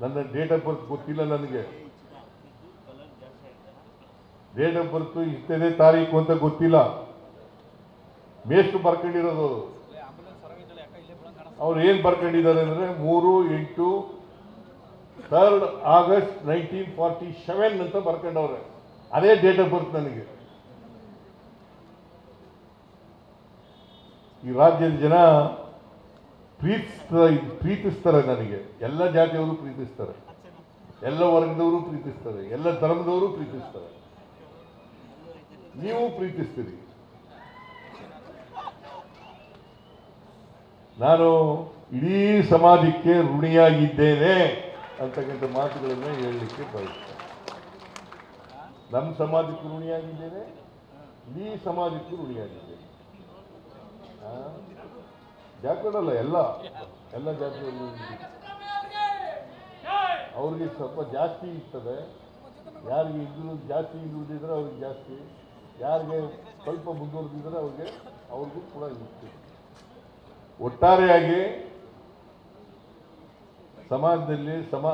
ನನ್ನ date of birth ಗೊತ್ತಿಲ್ಲ ನನಗೆ. ಡೇಟ್ ಆಫ್ ಬರ್ತ್ ಇಷ್ಟದೇ ತಾರೀಕು ಅಂತ ಗೊತ್ತಿಲ್ಲ. ಮೇಷ್ಟು ಬರ್ಕೊಂಡಿರೋದು. ಅವರು. ಏನು ಬರ್ಕೊಂಡಿದ್ದಾರೆ ಅಂದರೆ ಮೂರು, ಎಂಟು third August nineteen forty seven ಅಂತ ಬರ್ಕೊಂಡವ್ರೆ. ಅದೇ ಡೇಟ್ ಆಫ್ ಬರ್ತ್ ನನಗೆ. ಈ ರಾಜ್ಯದ ಜನ ಪ್ರೀತಿಸ್ತ ಪ್ರೀತಿಸ್ತಾರೆ ನನಗೆ. ಎಲ್ಲ ಜಾತಿಯವರು ಪ್ರೀತಿಸ್ತಾರೆ. ಎಲ್ಲ ವರ್ಗದವರು ಪ್ರೀತಿಸ್ತಾರೆ. ಎಲ್ಲ ಧರ್ಮದವರು ಪ್ರೀತಿಸ್ತಾರೆ. ನೀವು ಪ್ರೀತಿಸ್ತೀರಿ. ನಾನು ಇಡೀ ಸಮಾಜಕ್ಕೆ ಋಣಿಯಾಗಿದ್ದೇನೆ ಅಂತಕ್ಕಂಥ ಮಾತುಗಳನ್ನು ಹೇಳಲಿಕ್ಕೆ ಬಯಸ್ತೇನೆ. ನಮ್ಮ ಸಮಾಜಕ್ಕೆ ಋಣಿಯಾಗಿದ್ದೇನೆ, ಇಡೀ ಸಮಾಜಕ್ಕೂ ಋಣಿಯಾಗಿದ್ದೇನೆ. ಜಾತಿಗಳಲ್ಲ ಎಲ್ಲ ಎಲ್ಲ ಜಾತಿಯಲ್ಲಿ. ಅವ್ರಿಗೆ ಸ್ವಲ್ಪ ಜಾಸ್ತಿ ಇರ್ತದೆ. ಯಾರಿಗೆ ಇದ್ರು ಜಾಸ್ತಿ ಇಲ್ಲದಿದ್ರೆ ಅವ್ರಿಗೆ ಜಾಸ್ತಿ. ಯಾರಿಗೆ ಸ್ವಲ್ಪ ಮುಂದುವರೆದಿದ್ರೆ ಅವ್ರಿಗೆ, ಅವ್ರಿಗೂ ಕೂಡ ಇರ್ತದೆ ಒಟ್ಟಾರೆಯಾಗಿ ಸಮಾಜದಲ್ಲಿ ಸಮ,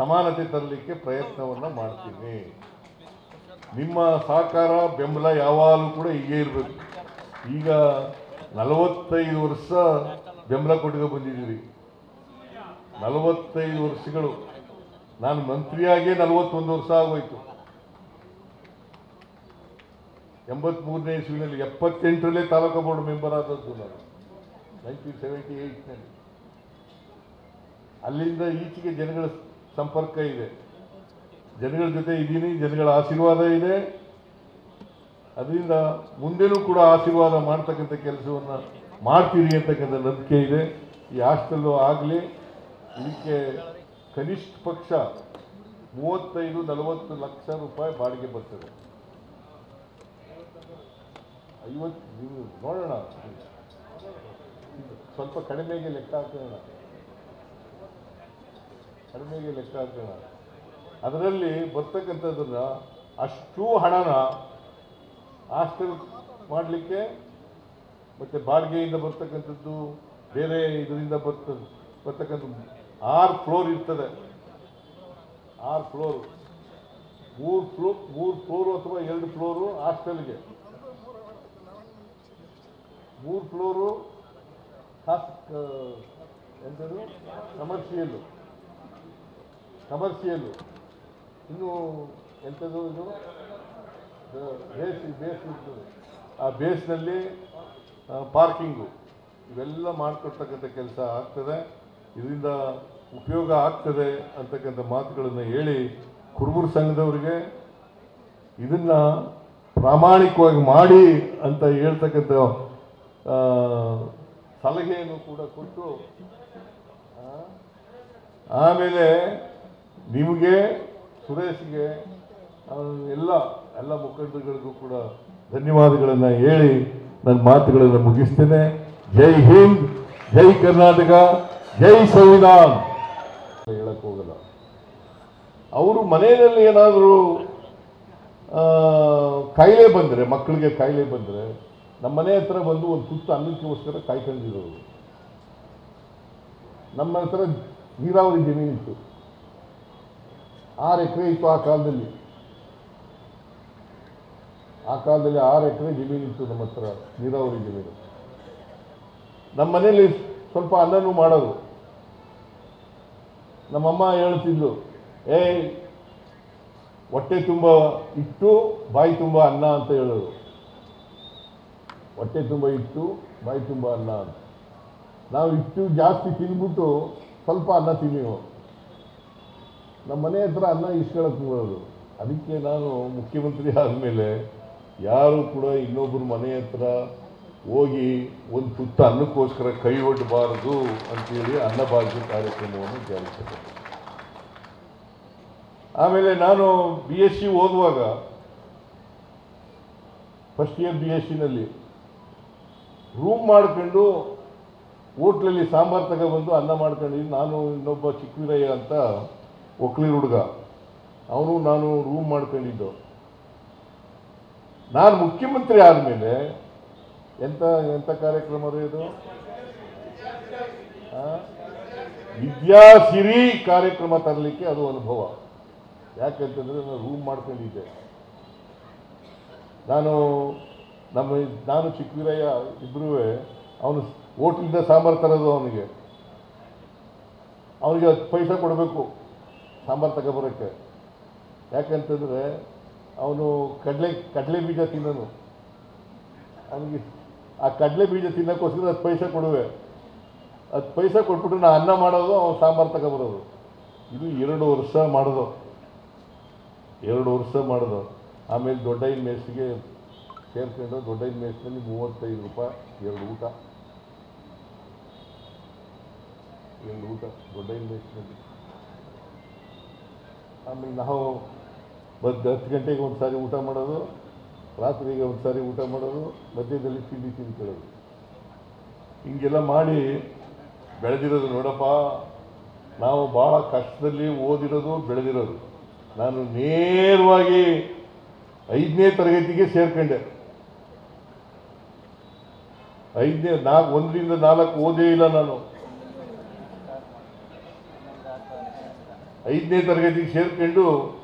ಸಮಾನತೆ ತರಲಿಕ್ಕೆ ಪ್ರಯತ್ನವನ್ನು ಮಾಡ್ತೀನಿ. ನಿಮ್ಮ ಸಹಕಾರ ಬೆಂಬಲ ಯಾವಾಗಲೂ ಕೂಡ ಹೀಗೆ ಇರಬೇಕು. ಈಗ ನಲವತ್ತೈದು ವರ್ಷ ಬೆಂಬಲ ಕೊಟ್ಟಿಗೆ ಬಂದಿದ್ದೀರಿ. ನಲವತ್ತೈದು ವರ್ಷಗಳು. ನಾನು ಮಂತ್ರಿಯಾಗಿ ನಲವತ್ತೊಂದು ವರ್ಷ ಆಗೋಯ್ತು. ಎಂಬತ್ಮೂರನೇ ಇಸ್ವಿನಲ್ಲಿ ಎಪ್ಪತ್ತೆಂಟರಲ್ಲೇ ತಾಲೂಕು ಬೋರ್ಡ್ ಮೆಂಬರ್ ಆದದ್ದು ನಾನು. ನೈನ್ಟೀನ್ ಸೆವೆಂಟಿ ಏಯ್ಟ್ನಲ್ಲಿ. ಅಲ್ಲಿಂದ ಈಚೆಗೆ ಜನಗಳ ಸಂಪರ್ಕ ಇದೆ. ಜನಗಳ ಜೊತೆ ಇದ್ದೀನಿ, ಜನಗಳ ಆಶೀರ್ವಾದ ಇದೆ. ಅದರಿಂದ ಮುಂದೆನೂ ಕೂಡ ಆಶೀರ್ವಾದ ಮಾಡ್ತಕ್ಕಂಥ ಕೆಲಸವನ್ನು ಮಾಡ್ತೀರಿ ಅಂತಕ್ಕಂಥ ನಂಬಿಕೆ ಇದೆ. ಈ ಹಾಸ್ಟೆಲ್ಲು ಆಗಲಿ, ಇದಕ್ಕೆ ಕನಿಷ್ಠ ಪಕ್ಷ ಮೂವತ್ತೈದು, ನಲವತ್ತು ಲಕ್ಷ ರೂಪಾಯಿ ಬಾಡಿಗೆ ಬರ್ತದೆ. ಐವತ್ತು, ನೀವು ನೋಡೋಣ. ಸ್ವಲ್ಪ ಕಡಿಮೆಗೆ ಲೆಕ್ಕ ಹಾಕೋಣ. ಕಡಿಮೆಗೆ ಲೆಕ್ಕ ಹಾಕೋಣ. ಅದರಲ್ಲಿ ಬರ್ತಕ್ಕಂಥದ್ದನ್ನು ಅಷ್ಟು ಹಣನ ಹಾಸ್ಟೆಲ್ ಮಾಡಲಿಕ್ಕೆ ಮತ್ತು ಬಾಡಿಗೆಯಿಂದ ಬರ್ತಕ್ಕಂಥದ್ದು, ಬೇರೆ ಇದರಿಂದ ಬರ್ತ, ಬರ್ತಕ್ಕಂಥದ್ದು ಆರು ಫ್ಲೋರ್ ಇರ್ತದೆ. ಆರು ಫ್ಲೋರು ಮೂರು ಫ್ಲೋ ಮೂರು ಫ್ಲೋರು ಅಥವಾ ಎರಡು ಫ್ಲೋರು ಹಾಸ್ಟೆಲ್ಗೆ. ಮೂರು ಫ್ಲೋರು ಹಾಸ್ ಎಂಥದ್ದು ಕಮರ್ಷಿಯಲ್ಲು ಕಮರ್ಷಿಯಲ್ಲು ಇನ್ನು ಎಂಥದ್ದು ಇದು? ಬೇಸ್ ಬೇಸ್ ಆ ಬೇಸ್ನಲ್ಲಿ ಪಾರ್ಕಿಂಗು, ಇವೆಲ್ಲ ಮಾಡಿಕೊಡ್ತಕ್ಕಂಥ ಕೆಲಸ ಆಗ್ತದೆ. ಇದರಿಂದ ಉಪಯೋಗ ಆಗ್ತದೆ ಅಂತಕ್ಕಂಥ ಮಾತುಗಳನ್ನು ಹೇಳಿ ಕುರುಬುರ್ ಸಂಘದವರಿಗೆ ಇದನ್ನು ಪ್ರಾಮಾಣಿಕವಾಗಿ ಮಾಡಿ ಅಂತ ಹೇಳ್ತಕ್ಕಂಥ ಸಲಹೆಯನ್ನು ಕೂಡ ಕೊಟ್ಟು ಆಮೇಲೆ ನಿಮಗೆ, ಸುರೇಶ್ಗೆ ಎಲ್ಲ ಎಲ್ಲ ಮುಖಂಡರುಗಳಿಗೂ ಕೂಡ ಧನ್ಯವಾದಗಳನ್ನು ಹೇಳಿ ನನ್ನ ಮಾತುಗಳನ್ನು ಮುಗಿಸ್ತೇನೆ. ಜೈ ಹಿಂದ್, ಜೈ ಕರ್ನಾಟಕ, ಜೈ ಸಂವಿಧಾನ್. ಹೇಳಕ್ ಹೋಗಲ್ಲ. ಅವರು ಮನೆಯಲ್ಲಿ ಏನಾದರೂ ಕಾಯಿಲೆ ಬಂದರೆ, ಮಕ್ಕಳಿಗೆ ಕಾಯಿಲೆ ಬಂದರೆ ನಮ್ಮ ಮನೆ ಹತ್ರ ಬಂದು ಒಂದು ತುತ್ತು ಅನ್ನಕ್ಕೋಸ್ಕರ ಕಾಯ್ಕೊಂಡಿರೋರು ನಮ್ಮ ಹತ್ರ ನೀರಾವರಿ ಜಮೀನಿತ್ತು. ಆರು ಎಕರೆ ಇತ್ತು ಆ ಕಾಲದಲ್ಲಿ. ಆ ಕಾಲದಲ್ಲಿ ಆರು ಎಕರೆ ಜಮೀನಿತ್ತು ನಮ್ಮ ಹತ್ರ, ನೀರಾವರಿ ಜಮೀನು. ನಮ್ಮ ಮನೆಯಲ್ಲಿ ಸ್ವಲ್ಪ ಅನ್ನನೂ ಮಾಡೋದು. ನಮ್ಮಮ್ಮ ಹೇಳ್ತಿದ್ಲು, ಏಯ್, ಹೊಟ್ಟೆ ತುಂಬ ಇಟ್ಟು ಬಾಯಿ ತುಂಬ ಅನ್ನ ಅಂತ ಹೇಳೋದು. ಹೊಟ್ಟೆ ತುಂಬ ಇಟ್ಟು ಬಾಯಿ ತುಂಬ ಅನ್ನ ಅಂತ. ನಾವು ಇಟ್ಟು ಜಾಸ್ತಿ ತಿಂದ್ಬಿಟ್ಟು ಸ್ವಲ್ಪ ಅನ್ನ ತಿನ್ನೀವು. ನಮ್ಮ ಮನೆ ಹತ್ರ ಅನ್ನ ಇಸ್ಕೊಳಕ್ಕೆ ಅದಕ್ಕೆ ನಾನು ಮುಖ್ಯಮಂತ್ರಿ ಆದಮೇಲೆ ಯಾರು ಕೂಡ ಇನ್ನೊಬ್ಬರ ಮನೆ ಹತ್ರ ಹೋಗಿ ಒಂದು ತುತ್ತ ಅನ್ನಕ್ಕೋಸ್ಕರ ಕೈ ಒಡ್ಡಬಾರದು ಅಂತೇಳಿ ಅನ್ನಭಾಗ್ಯ ಕಾರ್ಯಕ್ರಮವನ್ನು ಜಾರಿಗೆ ತಂದೆ. ಆಮೇಲೆ ನಾನು ಬಿ ಎಸ್ ಸಿ ಓದುವಾಗ ಫಸ್ಟ್ ಇಯರ್ ಬಿ ಎಸ್ ಸಿನಲ್ಲಿ ರೂಮ್ ಮಾಡ್ಕೊಂಡು ಹೋಟ್ಲಲ್ಲಿ ಸಾಂಬಾರು ತಗೊಬಂದು ಅನ್ನ ಮಾಡ್ಕೊಂಡಿದ್ದು ನಾನು ಇನ್ನೊಬ್ಬ ಚಿಕ್ಕವೀರಯ್ಯ ಅಂತ ಒಕ್ಕಲಿ ಹುಡುಗ ಅವನು ನಾನು ರೂಮ್ ಮಾಡ್ಕೊಂಡಿದ್ದು ನಾನು ಮುಖ್ಯಮಂತ್ರಿ ಆದಮೇಲೆ ಎಂಥ ಎಂಥ ಕಾರ್ಯಕ್ರಮ ರೀ ಇದು? ವಿದ್ಯಾಸಿರಿ ಕಾರ್ಯಕ್ರಮ ತರಲಿಕ್ಕೆ ಅದು ಅನುಭವ. ಯಾಕಂತಂದ್ರೆ ನಾನು ರೂಮ್ ಮಾಡ್ಕೊಂಡಿದ್ದೆ. ನಾನು ನಮ್ಮ ನಾನು ಚಿಕ್ಕವೀರಯ್ಯ ಇಬ್ಬರೂ ಅವನು ಓಟ್ಲಿಂದ ಸಾಂಬಾರು ತರೋದು ಅವನಿಗೆ. ಅವನಿಗೆ ಪೈಸೆ ಕೊಡಬೇಕು, ಸಾಂಬಾರು ತಗೊಬರೋಕ್ಕೆ. ಯಾಕಂತಂದರೆ ಅವನು ಕಡಲೆ ಕಡಲೆ ಬೀಜ ತಿನ್ನೋನು. ಅವನಿಗೆ ಆ ಕಡಲೆ ಬೀಜ ತಿನ್ನೋಕ್ಕೋಸ್ಕರ ಹತ್ತು ಪೈಸೆ ಕೊಡುವೆ. ಹತ್ತು ಪೈಸೆ ಕೊಟ್ಬಿಟ್ಟು ನಾ ಅನ್ನ ಮಾಡೋದು, ಅವನು ಸಾಂಬಾರು ತಗೊಬರೋದು. ಇದು ಎರಡು ವರ್ಷ ಮಾಡೋದು. ಎರಡು ವರ್ಷ ಮಾಡೋದು. ಆಮೇಲೆ ದೊಡ್ಡೈನ ಮೇಸ್ಗೆ ಸೇರ್ಕೊಂಡು ದೊಡ್ಡೈನ ಮೇಸ್ನಲ್ಲಿ ಮೂವತ್ತೈದು ರೂಪಾಯಿ, ಎರಡು ಊಟ. ಎರಡು ಊಟ ದೊಡ್ಡೈನ ಮೇಸ್ನಲ್ಲಿ ಆಮೇಲೆ ನಾವು ಮಧ್ಯ ಹತ್ತು ಗಂಟೆಗೆ ಒಂದು ಸಾರಿ ಊಟ ಮಾಡೋದು, ರಾತ್ರಿಗೆ ಒಂದು ಸಾರಿ ಊಟ ಮಾಡೋದು, ಮಧ್ಯದಲ್ಲಿ ತಿಂಡಿ ತಿಂದ್ಕೊಳ್ಳೋದು ಹಿಂಗೆಲ್ಲ ಮಾಡಿ ಬೆಳೆದಿರೋದು ನೋಡಪ್ಪ, ನಾವು ಭಾಳ ಕಷ್ಟದಲ್ಲಿ ಓದಿರೋದು, ಬೆಳೆದಿರೋದು. ನಾನು ನೇರವಾಗಿ ಐದನೇ ತರಗತಿಗೆ ಸೇರ್ಕೊಂಡೆ. ಐದನೇ ನಾಲ್ಕು ಒಂದರಿಂದ ನಾಲ್ಕು ಓದೇ ಇಲ್ಲ ನಾನು. ಐದನೇ ತರಗತಿಗೆ ಸೇರ್ಕೊಂಡು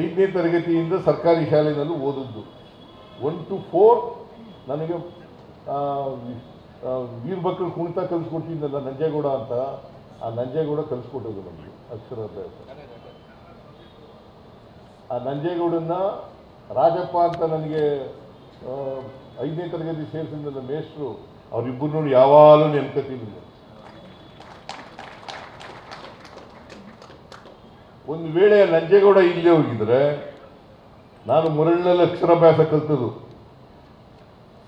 ಐದನೇ ತರಗತಿಯಿಂದ ಸರ್ಕಾರಿ ಶಾಲೆಯಲ್ಲಿ ಓದಿದ್ದು. ಒನ್ ಟು ಫೋರ್ ನನಗೆ ವೀರಭಕ್ರ ಕುಣಿತ ಕಲಿಸ್ಕೊಟ್ಟಿದ್ದಲ್ಲ ನಂಜೇಗೌಡ ಅಂತ, ಆ ನಂಜೇಗೌಡ ಕಲಿಸ್ಕೊಟ್ಟದ್ದು ನಮಗೆ ಅಕ್ಷರಾಭ್ಯಾಸ. ಆ ನಂಜೇಗೌಡನ್ನ ರಾಜಪ್ಪ ಅಂತ ನನಗೆ ಐದನೇ ತರಗತಿ ಸೇರಿಸಿದ ಮೇಷ್ಟ್ರು ನೋಡಿ ಯಾವಾಗಲೂ ನೆನ್ಕೋತೀನಿ ಒಂದು ವೇಳೆ ನಂಜೇಗೌಡ ಇಲ್ಲೇ ಹೋಗಿದ್ರೆ ನಾನು ಮರಳಿನಲ್ಲಿ ಅಕ್ಷರಾಭ್ಯಾಸ ಕಲ್ತದ್ದು.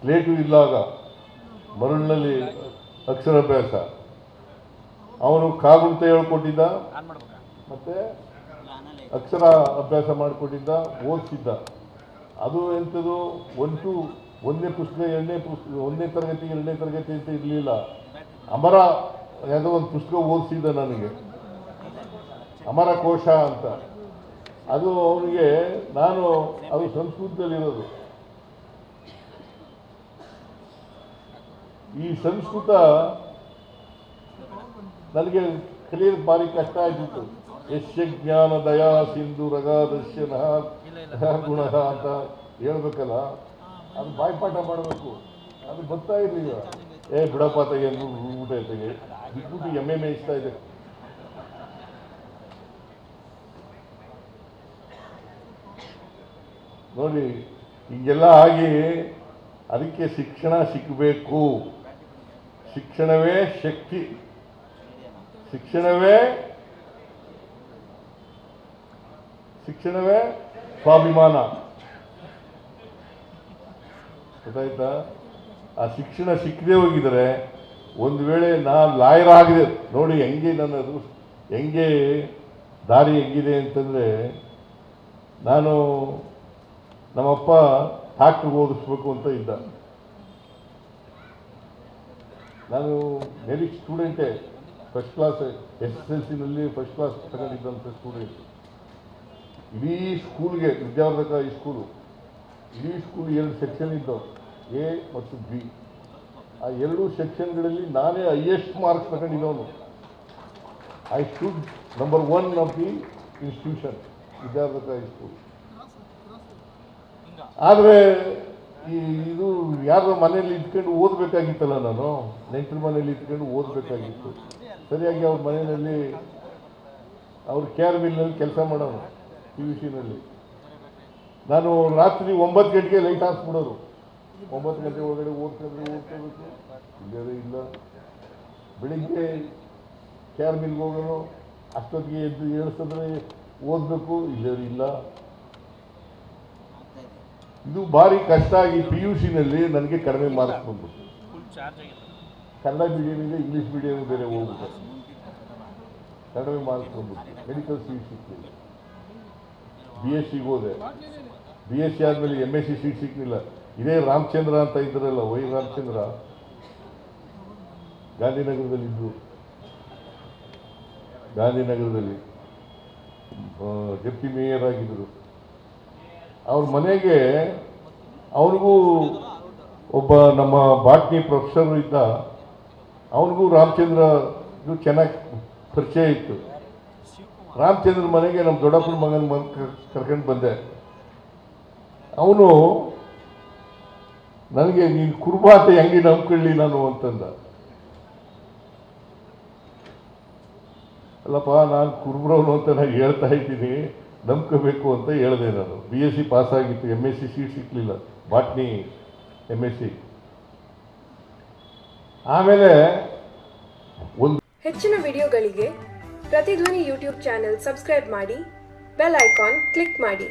ಸ್ಲೇಟು ಇಲ್ಲಾಗ ಮರಳಿನಲ್ಲಿ ಅಕ್ಷರಾಭ್ಯಾಸ ಅವನು ಕಾಗುಂತ ಹೇಳ್ಕೊಟ್ಟಿದ್ದ, ಮತ್ತು ಅಕ್ಷರ ಅಭ್ಯಾಸ ಮಾಡಿಕೊಟ್ಟಿದ್ದ, ಓದಿಸಿದ್ದ. ಅದು ಎಂಥದ್ದು ಒಂದು ಟು ಒಂದನೇ ಪುಸ್ತಕ ಎರಡನೇ ಪುಸ್ತಕ ಒಂದನೇ ತರಗತಿ, ಎರಡನೇ ತರಗತಿ ಅಂತ ಇರಲಿಲ್ಲ. ಅಮರ ಯಾವುದೋ ಒಂದು ಪುಸ್ತಕ ಓದಿಸಿದ್ದ ನನಗೆ. ಅಮರ ಕೋಶ ಅಂತ. ಅದು ಅವನಿಗೆ ನಾನು ಅದು ಸಂಸ್ಕೃತದಲ್ಲಿರೋದು. ಈ ಸಂಸ್ಕೃತ ನನಗೆ ಕಲಿಯೋದು ಭಾರಿ ಕಷ್ಟ ಆಗಿತ್ತು ಯಶ್ಯ ಜ್ಞಾನ ದಯಾ ಸಿಂಧು ರಗಾದಶ್ಯ ಗುಣ ಅಂತ ಹೇಳ್ಬೇಕಲ್ಲ. ಅದು ಬಾಯ್ಪಾಠ ಮಾಡಬೇಕು. ಅದು ಬರ್ತಾ ಇರಲಿಲ್ಲ ಏ ಬಿಡಪ್ಪ ತೆಗೆ ಊಟ ತೆಗೆ ಬಿಟ್ಬಿಟ್ಟು ಮೇಯಿಸ್ತಾ ಇದೆ ನೋಡಿ, ಹೀಗೆಲ್ಲ ಆಗಿ ಅದಕ್ಕೆ ಶಿಕ್ಷಣ ಸಿಕ್ಕಬೇಕು ಶಿಕ್ಷಣವೇ ಶಕ್ತಿ. ಶಿಕ್ಷಣವೇ ಶಿಕ್ಷಣವೇ ಸ್ವಾಭಿಮಾನ. ಗೊತ್ತಾಯ್ತಾ? ಆ ಶಿಕ್ಷಣ ಸಿಕ್ಕದೇ ಹೋಗಿದರೆ ಒಂದು ವೇಳೆ ನಾನು ಲಾಯರ್ ಆಗಿದೆ, ನೋಡಿ ಹೆಂಗೆ ನನ್ನದು ಹೆಂಗೆ ದಾರಿ ಹೆಂಗಿದೆ ಅಂತಂದರೆ, ನಾನು ನಮ್ಮಪ್ಪ ಟ್ಯಾಕ್ಟ್ರಿಗೆ ಓದಿಸ್ಬೇಕು ಅಂತ ಇದ್ದ. ನಾನು merit ಸ್ಟೂಡೆಂಟೇ first class S S L ಸಿನಲ್ಲಿ first class ತಗೊಂಡಿದ್ದಂಥ ಸ್ಟೂಡೆಂಟ್ ಇಡೀ ಸ್ಕೂಲ್ಗೆ ವಿದ್ಯಾವರ್ಧಕ ಈ ಸ್ಕೂಲು ಇಡೀ ಸ್ಕೂಲ್ ಎರಡು ಸೆಕ್ಷನ್ ಇದ್ದವು ಎ ಮತ್ತು ಬಿ ಆ ಎರಡೂ ಸೆಕ್ಷನ್ಗಳಲ್ಲಿ ನಾನೇ highest marks ತಗೊಂಡಿದ್ದವನು. I should number one of the institution Vidyavardhaka high school ಆದರೆ ಇದು ಯಾರ ಮನೇಲಿ ಇದ್ಕೊಂಡು ಓದಬೇಕಾಗಿತ್ತಲ್ಲ ನಾನು. ನೆಂಟರ ಮನೇಲಿ ಇದ್ಕೊಂಡು ಓದಬೇಕಾಗಿತ್ತು. ಸರಿಯಾಗಿ ಅವ್ರ ಮನೆಯಲ್ಲಿ ಅವ್ರ ಕೇರ್ ಮಿಲ್ನಲ್ಲಿ ಕೆಲಸ ಮಾಡೋನು ಪಿ ಯು ಸಿನಲ್ಲಿ ನಾನು ರಾತ್ರಿ ಒಂಬತ್ತು ಗಂಟೆಗೆ ಲೈಟ್ ಹಾಕ್ಸ್ಬಿಡೋರು ಒಂಬತ್ತು ಗಂಟೆ ಒಳಗಡೆ ಓದ್ಕೊಂಡ್ರೆ ಓದ್ಕೋಬೇಕು ಇಲ್ಲದೇ ಇಲ್ಲ. ಬೆಳಿಗ್ಗೆ ಕೇರ್ ಮಿಲ್ಗೆ ಹೋಗೋನು ಅಷ್ಟೊತ್ತಿಗೆ ಎದ್ದು ಏಳಿಸಿದ್ರೆ ಓದಬೇಕು ಇಲ್ಲದೇ ಇಲ್ಲ. ಇದೆ ಭಾರಿ ಕಷ್ಟ ಆಗಿ ಪಿ ಯು ಸಿನಲ್ಲಿ ನನಗೆ ಕಡಿಮೆ ಮಾರ್ಕ್ಸ್ ಬಂದ್ಬಿಟ್ಟು ಕನ್ನಡ ಮೀಡಿಯಂ ಇದೆ ಇಂಗ್ಲೀಷ್ ಮೀಡಿಯಂ ಬೇರೆ ಹೋಗ್ಬಿಟ್ಟು ಕಡಿಮೆ ಮಾರ್ಕ್ಸ್ ಬಂದ್ಬಿಟ್ಟು ಮೆಡಿಕಲ್ ಸೀಟ್ ಸಿಕ್ಕಿಲ್ಲ. ಬಿ ಎಸ್ ಸಿಗೆ ಹೋದೆ. ಬಿ ಎಸ್ ಸಿ ಆದಮೇಲೆ ಎಂ ಎಸ್ ಸಿ ಸೀಟ್ ಸಿಕ್ಕಲಿಲ್ಲ ಇದೇ ರಾಮಚಂದ್ರ ಅಂತ ಇದ್ರಲ್ಲ ವೈ ರಾಮಚಂದ್ರ. ಗಾಂಧಿನಗರದಲ್ಲಿ ಇದ್ದು. ಗಾಂಧಿನಗರದಲ್ಲಿ ಡೆಪ್ಟಿ ಮೇಯರ್ ಆಗಿದ್ದರು. ಅವ್ರ ಮನೆಗೆ ಅವ್ರಿಗೂ ಒಬ್ಬ ನಮ್ಮ ಬಾಟ್ನಿ ಪ್ರೊಫೆಸರ್ ಇದ್ದ ಅವನಿಗೂ ರಾಮಚಂದ್ರ ಇದು ಚೆನ್ನಾಗಿ ಪರಿಚಯ ಇತ್ತು. ರಾಮಚಂದ್ರ ಮನೆಗೆ ನಮ್ಮ ದೊಡ್ಡಪ್ಪನ ಮಗನ ಮನ್ ಕರ್ಕೊಂಡು ಬಂದೆ. ಅವನು, ನನಗೆ ನೀನು ಕುರುಬಾತ ಹೆಂಗೆ ನಂಬ್ಕೊಳ್ಳಿ ನಾನು? ಅಂತಂದ. ಅಲ್ಲಪ್ಪ, ನಾನು ಕುರುಬ್ರವನು ಅಂತ ನಾನು ಹೇಳ್ತಾ ಇದ್ದೀನಿ. ನಂಬ್ಕೋಬೇಕು ಅಂತ ಹೇಳಿದೆ ನಾನು. ಬಿ ಎಸ್ ಸಿ ಪಾಸ್ ಆಗಿತ್ತು ಎಂ ಎಸ್ ಸಿ ಸೀಟ್ ಸಿಕ್ಕಲಿಲ್ಲ ಬಾಟ್ನಿ ಎಂ ಎಸ್ ಸಿ ಆಮೇಲೆ ಒಂದು ಹೆಚ್ಚಿನ ವಿಡಿಯೋಗಳಿಗೆ ಪ್ರತಿಧ್ವನಿ ಯೂಟ್ಯೂಬ್ ಚಾನೆಲ್ ಸಬ್ಸ್ಕ್ರೈಬ್ ಮಾಡಿ, ಬೆಲ್ ಐಕಾನ್ ಕ್ಲಿಕ್ ಮಾಡಿ.